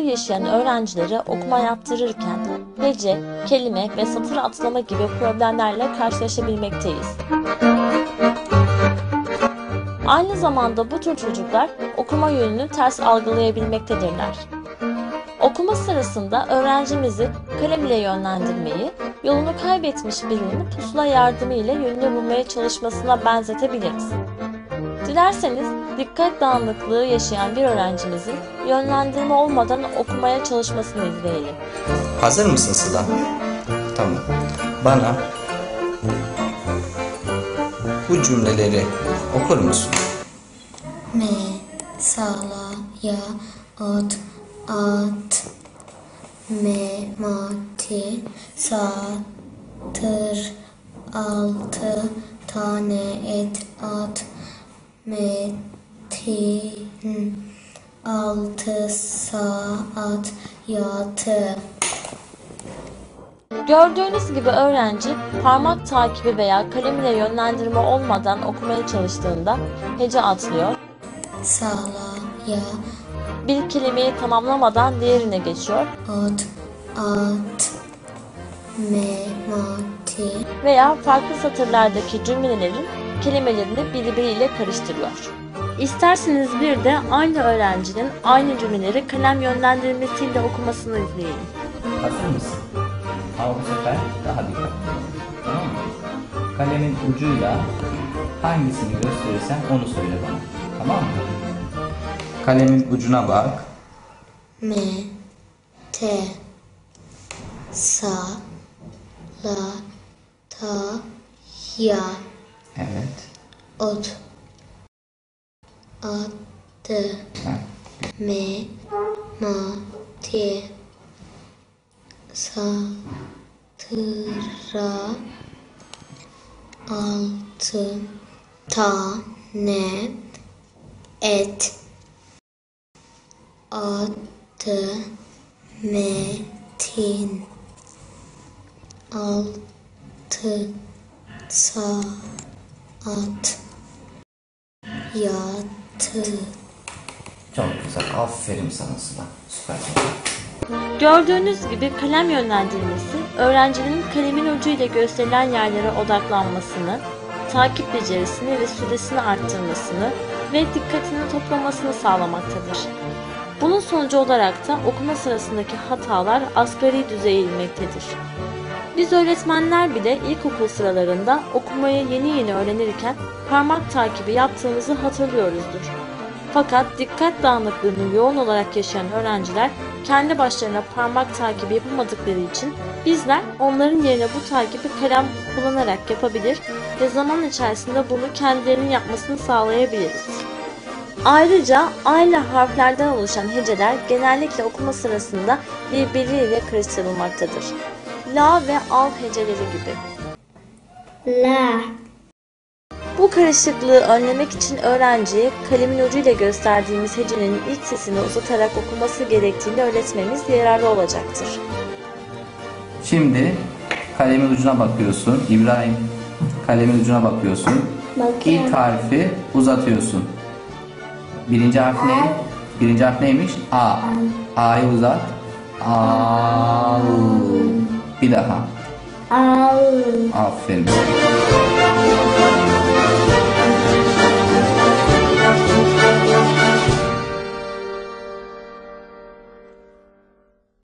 yaşayan öğrencilere okuma yaptırırken hece, kelime ve satır atlama gibi problemlerle karşılaşabilmekteyiz. Aynı zamanda bu tür çocuklar okuma yönünü ters algılayabilmektedirler. Okuma sırasında öğrencimizi kalem ile yönlendirmeyi, yolunu kaybetmiş birini pusula yardımı ile yönünü bulmaya çalışmasına benzetebiliriz. Dilerseniz dikkat dağınıklığı yaşayan bir öğrencimizin yönlendirme olmadan okumaya çalışmasını izleyelim. Hazır mısın Sıla? Tamam. Bana bu cümleleri okur musun? Me, sala, ya, ot, at, me, mati, satır, altı, tane, et, at, metin, altı, saat, yatı. Gördüğünüz gibi öğrenci parmak takibi veya kalem ile yönlendirme olmadan okumaya çalıştığında hece atlıyor, Sala, ya, bir kelimeyi tamamlamadan diğerine geçiyor. ot, at, me, veya farklı satırlardaki cümlelerin kelimelerini birbiriyle karıştırıyor. İsterseniz bir de aynı öğrencinin aynı cümleleri kalem yönlendirmesiyle okumasını izleyelim. Hazır mısın? Ama bu sefer daha dikkatli ol. Tamam mı? Kalemin ucuyla hangisini gösterirsen onu söyle bana. Tamam mı? Kalemin ucuna bak. me, te, sa, la, ta, ya, Evet. ot, attı, Ha. me, ma, te, sa, tıra, altı, ta, ne, et, attı, metin, altı, saat, yatı. Çok güzel. Aferin sana Sıla. Süper. Gördüğünüz gibi kalem yönlendirmesi, öğrencinin kalemin ucuyla gösterilen yerlere odaklanmasını, takip becerisini ve süresini arttırmasını ve dikkatini toplamasını sağlamaktadır. Bunun sonucu olarak da okuma sırasındaki hatalar asgari düzeye inmektedir. Biz öğretmenler bile ilkokul sıralarında okumayı yeni yeni öğrenirken parmak takibi yaptığımızı hatırlıyoruzdur. Fakat dikkat dağınıklığını yoğun olarak yaşayan öğrenciler kendi başlarına parmak takibi yapamadıkları için bizler onların yerine bu takibi kalem kullanarak yapabilir ve zaman içerisinde bunu kendilerinin yapmasını sağlayabiliriz. Ayrıca aynı harflerden oluşan heceler genellikle okuma sırasında birbiriyle karıştırılmaktadır. La ve al heceleri gibi. La, Bu karışıklığı önlemek için öğrenciye kalemin ucuyla gösterdiğimiz hecenin ilk sesini uzatarak okuması gerektiğini öğretmemiz yararlı olacaktır. Şimdi kalemin ucuna bakıyorsun. İbrahim kalemin ucuna bakıyorsun. Bakıyorum. İlk harfi uzatıyorsun. Birinci harf ne? Birinci harf neymiş? A. A'yı uzat. Al. Bilaha. Afin. film.